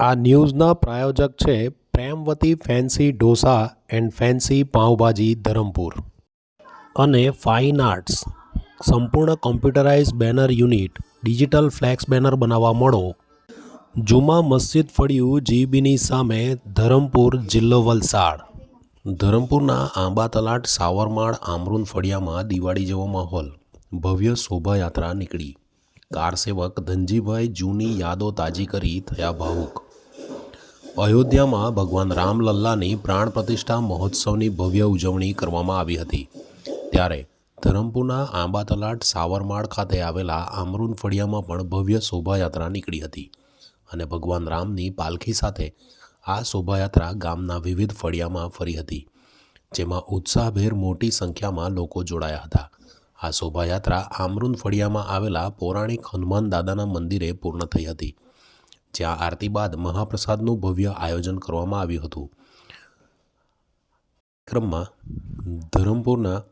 આ ન્યૂઝના પ્રાયોજક છે Premvati fancy dosa and fancy pav bhaji Dharampur. અને ફાઇન આર્ટ્સ. સંપૂર્ણ computerise banner unit, digital flex banner બનાવવા મળો. જુમા મસ્જિદ ફળિયું જીબીની સામે ધરમપુર જિલ્લો વલસાડ. ધરમપુરના આંબા તલાટ, સાવરમાળ, આમરૂન ફળિયામાં દિવાળી જેવો માહોલ. ભવ્ય શોભાયાત્રા નીકળી. કાર સેવક ધનજીભાઈ જૂની યાદો તાજી કરી થયા ભાવુક. અયોધ્યામાં ભગવાન રામલલ્લાની પ્રાણ પ્રતિષ્ઠા મહોત્સવની ભવ્ય ઉજવણી કરવામાં આવી હતી. ત્યારે ધરમપુરના આંબા તલાટ સાવરમાળ ખાતે આવેલા આમરૂન ફળિયામાં પણ ભવ્ય શોભાયાત્રા નીકળી હતી અને ભગવાન રામની પાલખી સાથે આ શોભાયાત્રા ગામના વિવિધ ફળિયામાં ફરી હતી, જેમાં ઉત્સાહભેર મોટી સંખ્યામાં લોકો જોડાયા હતા. આ શોભાયાત્રા આમરૂન ફળિયામાં આવેલા પૌરાણિક હનુમાન દાદાના મંદિરે પૂર્ણ થઈ હતી. જ્યાં આરતી બાદ મહાપ્રસાદનું ભવ્ય આયોજન કરવામાં આવ્યું હતું. ક્રમમાં ધરમપુરના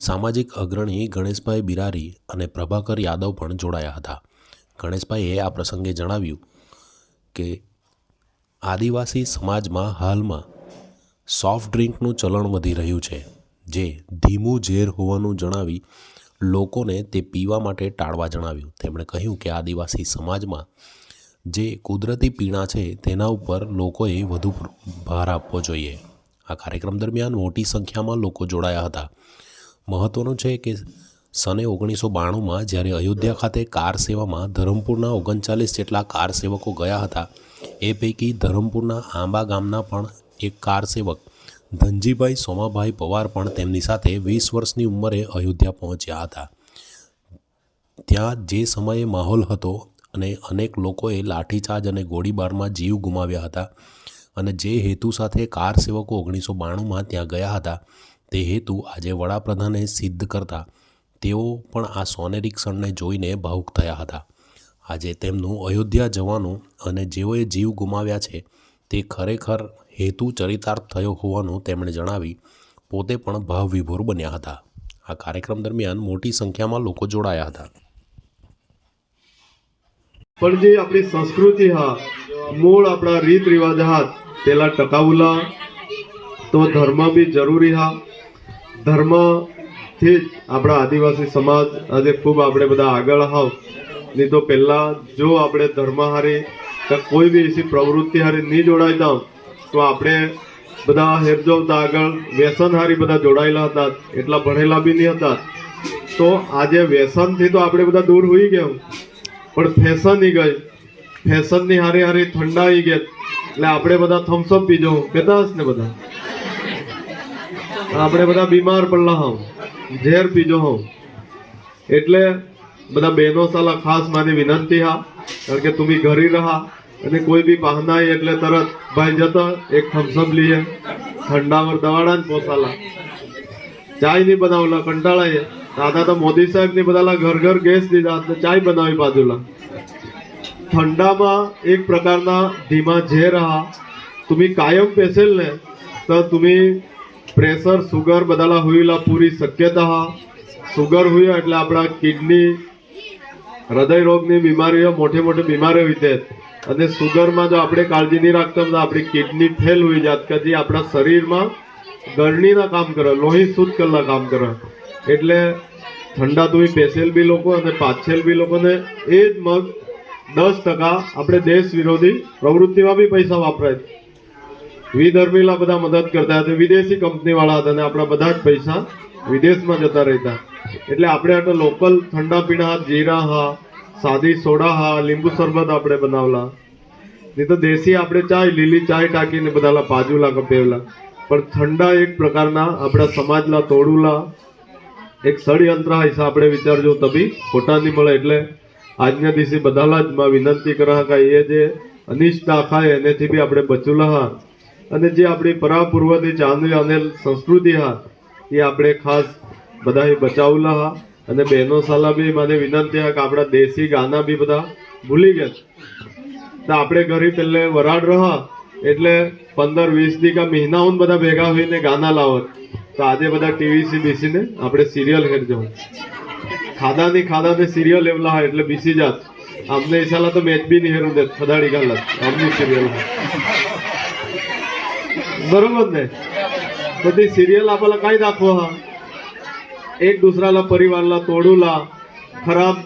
સામાજિક અગ્રણી ગણેશભાઈ બિરારી અને પ્રભાકર યાદવ પણ જોડાયા હતા. ગણેશભાઈએ આ પ્રસંગે જણાવ્યું કે, આદિવાસી સમાજમાં હાલમાં સોફ્ટ ડ્રિંકનું ચલણ વધી રહ્યું છે, જે ધીમું ઝેર હોવાનું જણાવી લોકોને તે પીવા માટે ટાળવા જણાવ્યું. તેમણે કહ્યું કે, આદિવાસી સમાજમાં જે કુદરતી પીણા છે તેના ઉપર લોકોએ વધુ ભાર આપવો જોઈએ. આ કાર્યક્રમ દરમિયાન મોટી સંખ્યામાં લોકો જોડાયા હતા. મહત્ત્વનું છે કે સને ઓગણીસો બાણુંમાં જ્યારે અયોધ્યા ખાતે કાર સેવામાં ધરમપુરના ઓગણચાલીસ જેટલા કાર સેવકો ગયા હતા, એ પૈકી ધરમપુરના આંબા ગામના પણ એક કાર સેવક, ધનજીભાઈ સોમાભાઈ પવાર પણ તેમની સાથે વીસ વર્ષની ઉંમરે અયોધ્યા પહોંચ્યા હતા. ત્યાં જે સમયે માહોલ હતો અને અનેક લોકોએ લાઠીચાર્જ અને ગોળીબારમાં જીવ ગુમાવ્યા હતા અને જે હેતુ સાથે કાર સેવકો ઓગણીસો બાણુંમાં ત્યાં ગયા હતા, તે હેતુ આજે વડાપ્રધાને સિદ્ધ કરતા તેઓ પણ આ સોનેરી ક્ષણને જોઈને ભાવુક થયા હતા. આજે તેમનું અયોધ્યા જવાનું અને જેઓએ જીવ ગુમાવ્યા છે, તે ખરેખર હેતુ ચરિતાર્થ થયો હોવાનું તેમણે જણાવી પોતે પણ ભાવ વિભોર બન્યા હતા. આ કાર્યક્રમ દરમિયાન મોટી સંખ્યામાં લોકો જોડાયા હતા. પણ જે આપણી સંસ્કૃતિ, હા, મૂળ આપણા રીત રિવાજ હા, પેલા ટકાવલા તો ધર્મ બી જરૂરી, હા. ધર્મથી જ આપણા આદિવાસી સમાજ આજે ખૂબ આપણે બધા આગળ, હાવ. નહીં તો પહેલા જો આપણે ધર્મ હારી કે કોઈ બી એસી પ્રવૃત્તિ હારી નહીં દઉં તો આપણે બધા હેરજોવતા આગળ વ્યસન હારી બધા જોડાયેલા હતા, એટલા ભણેલા બી નહીં હતા. તો આજે વ્યસનથી તો આપણે બધા દૂર હોઈ ગયા પણ ફેશન ઈ ગઈ. ફેશનની હારી હારી આવી ગયા. એટલે આપણે બધા થમ્સઅપ પીજો કહેતા હશ ને બધા? આપણે બધા બીમાર પડલા હોવ ઝેર પીજો હોઉં. એટલે બધા બહેનો સાલા ખાસ મારી વિનંતી હા. કારણ કે તું બી ઘરી રહા અને કોઈ બી પાહનાય એટલે તરત ભાઈ જતો એક થમ્સઅપ લઈએ ઠંડાવર દવાડા ને પોસાલા ચાય નહીં બનાવલા કંટાળાય દાદા તો મોદી સાહેબ ની બધાલા ઘર ઘર ગેસ દીધા એટલે ચાય બનાવી બાજુલા ઠંડામાં એક પ્રકારના ધીમા ઝેર હા तुम्ही कायम पेसेल ने तर तुम्ही પ્રેશર સુગર બધાલા હોઈલા પૂરી શક્યતા હા સુગર હોય એટલે આપણા કિડની હૃદય રોગની બીમારીઓ મોટી મોટી બીમારીઓ હોય તે અને સુગરમાં જો આપણે કાળજી નહીં રાખતા તો આપણી કિડની ફેલ હોઈ જાત કે જે આપણા શરીરમાં ગરણીના કામ કરે લોહી શુદ્ધ કરવા કામ કરે એટલે ઠંડા તમે પેસેલ બી લોકો અને પાછેલ બી લોકોને એ જ મગ દસ ટકા આપણે દેશ વિરોધી પ્રવૃત્તિમાં બી પૈસા વાપરાય વિધર્મીલા બધા મદદ કરતા હતા. વિદેશી કંપની વાળા હતા અને આપણા બધા જ પૈસા વિદેશમાં જતા રહેતા. એટલે આપણે આટલા લોકલ ઠંડા પીણા જીરા હા સાદી સોડા હા લીંબુ શરબત આપણે બનાવલા. નહીં તો દેશી આપણે ચાય, લીલી ચાય ટાંકીને બધાલા પાજુલા કપેવલા પણ ઠંડા એક પ્રકારના આપણા સમાજના તોડુલા એક ષડયંત્ર હશે આપણે વિચારજો તબી ખોટા નહીં મળે એટલે આજના દિવસે બધાલા જ માં વિનંતી કરા કે એ જે અનિષ્ટ આખાય એનેથી બી આપણે બચુલા હા. અને જે આપણી પરાપૂર્વથી ચાંદી અને સંસ્કૃતિ હા, એ આપણે ખાસ બધા બચાવલા હા. અને બહેનો સાલા બી મને વિનંતી હા કે આપણા દેશી ગાના બી બધા ભૂલી ગયા તો આપણે ઘરે પહેલે વરાડ રહા, એટલે પંદર વીસ દી કા મહિનાઓ બધા ભેગા હોઈને ગાના લાવત. તો આજે બધા ટીવીસી બેસીને આપણે સિરિયલ ઘેર જવું. ખાધા ની ખાધા ને સિરિયલ એવલા હોય એટલે બેસી જાત. અમને ઈશાલા તો મેચ બી નહીં હેરું દે ખદાડી ગાલા આમની સિરિયલ બરોબર ને? બધી સિરિયલ આપણા કાંઈ દાખવા હા? એક દુસરાના પરિવારલા તોડુલા, ખરાબ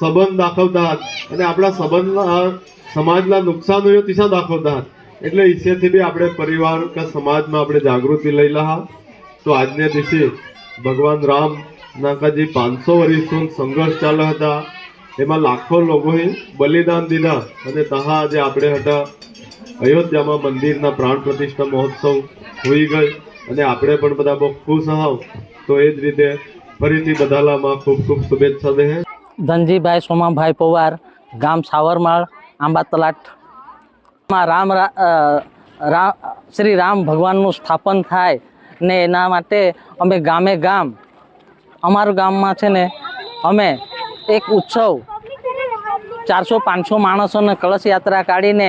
સંબંધ દાખવતા હતા. અને આપણા સંબંધ સમાજના નુકસાન હોય દિશા દાખવતા હતા. એટલે ઈસેથી બી આપણે પરિવાર કે સમાજમાં આપણે જાગૃતિ લઈ લહા. તો આજને દિવસે ભગવાન રામ ના જે પાંચસો વર્ષ સંઘર્ષ ચાલે હતા. એમાં લાખો લોકોએ બલિદાન દીધા અને તહા આજે આપણે હતા અયોધ્યામાં મંદિરના પ્રાણ પ્રતિષ્ઠા મહોત્સવ હોઈ ગઈ અને આપણે પણ બધા બહુ ખુશ હાવ. તો એ જ રીતે ફરીથી બધાલામાં ખૂબ ખૂબ શુભેચ્છા દે ધનજીભાઈ સોમાભાઈ પવાર, ગામ સાવરમાળ, આંબા તલાટ. માં રામ શ્રી રામ ભગવાનનું સ્થાપન થાય ને એના માટે અમે ગામે ગામ, અમારું ગામમાં છે ને અમે એક ઉત્સવ, ચારસો પાંચસો માણસોને કળશ યાત્રા કાઢીને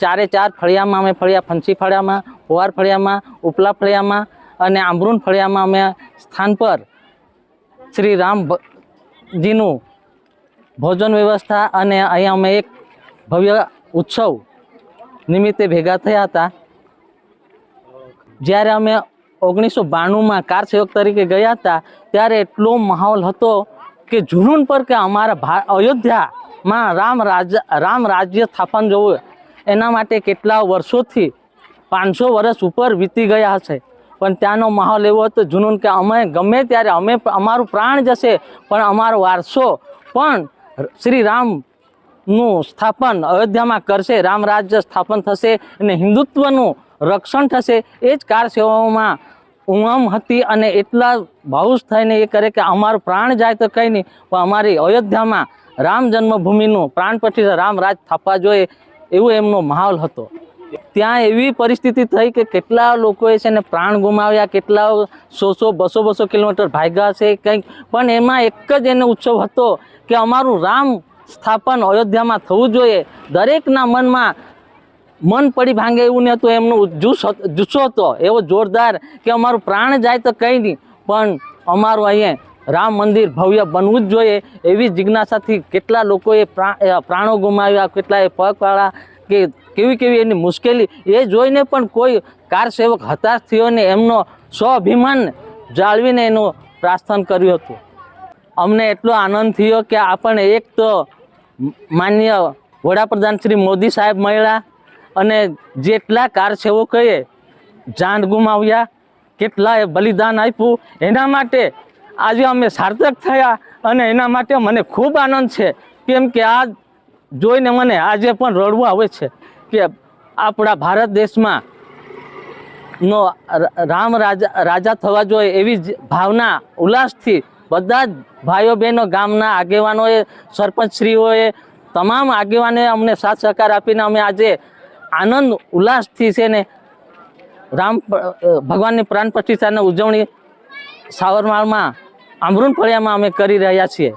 ચારે ચાર ફળિયામાં અમે ફળિયા, ફંસી ફળિયામાં, હોવાર ફળિયામાં, ઉપલા ફળિયામાં અને આંબરૂન ફળિયામાં અમે સ્થાન પર શ્રી રામજીનું ભોજન વ્યવસ્થા અને અહીંયા અમે એક ભવ્ય ઉત્સવ નિમિત્તે ભેગા થયા હતા. જ્યારે અમે ઓગણીસો બાણુંમાં કાર સેવક તરીકે ગયા હતા, ત્યારે એટલો માહોલ હતો કે જુનૂન પર કે અમારા અયોધ્યામાં રામ રાજ, રામ રાજ્ય સ્થાપન જવું. એના માટે કેટલા વર્ષોથી પાંચસો વર્ષ ઉપર વીતી ગયા હશે. પણ ત્યાંનો માહોલ એવો હતો જુનૂન કે અમે ગમે ત્યારે, અમે અમારું પ્રાણ જશે, પણ અમારો વારસો પણ શ્રી રામનું સ્થાપન અયોધ્યામાં કરશે. રામ રાજ્ય સ્થાપન થશે અને હિન્દુત્વનું રક્ષણ થશે. એ જ કાર સેવાઓમાં ઉમમ હતી અને એટલા ભાવુસ થઈને એ કરે કે અમારું પ્રાણ જાય તો કંઈ નહીં. પણ અમારી અયોધ્યામાં રામ જન્મભૂમિનું પ્રાણ પ્રતિષ્ઠા રામ રાજ સ્થાપવા જોઈએ એવું એમનો માહોલ હતો. ત્યાં એવી પરિસ્થિતિ થઈ કે કેટલા લોકોએ છે ને પ્રાણ ગુમાવ્યા, કેટલા સો સો બસો બસો કિલોમીટર ભાગ્યા છે કંઈક. પણ એમાં એક જ એનો ઉત્સવ હતો કે અમારું રામ સ્થાપન અયોધ્યામાં થવું જોઈએ. દરેકના મનમાં મન પડી ભાંગે એવું નહોતું, એમનું જુસ્સો હત- જુસ્સો હતો, એવો જોરદાર કે અમારું પ્રાણ જાય તો કંઈ નહીં. પણ અમારું અહીંયા રામ મંદિર ભવ્ય બનવું જ જોઈએ એવી જિજ્ઞાસાથી કેટલા લોકોએ પ્રાણો ગુમાવ્યા, કેટલાએ પગવાળા કે કેવી કેવી એની મુશ્કેલી, એ જોઈને પણ કોઈ કારસેવક હતાશ થયો ને એમનો સ્વાભિમાન જાળવીને એનું પ્રાર્થન કર્યું હતું. અમને એટલો આનંદ થયો કે આપણને એક તો માન્ય વડાપ્રધાન શ્રી મોદી સાહેબ મળ્યા અને જેટલા કાર કહીએ જાન ગુમાવ્યા, કેટલાએ બલિદાન આપ્યું, એના માટે આજે અમે સાર્થક થયા અને એના માટે મને ખૂબ આનંદ છે. કેમ કે આ જોઈને મને આજે પણ રડવું આવે છે કે આપણા ભારત દેશમાં નો રામ રાજા રાજા થવા જોઈએ એવી જ ભાવના, ઉલ્લાસથી બધા જ ભાઈઓ બહેનો ગામના આગેવાનોએ, સરપંચશ્રીઓએ, તમામ આગેવાને અમને સાથ સહકાર આપીને અમે આજે આનંદ, ઉલ્લાસથી છે ને રામ ભગવાનની પ્રાણ પ્રતિષ્ઠાની ઉજવણી સાવરમાળમાં આમરૂન ફળિયામાં અમે કરી રહ્યા છીએ.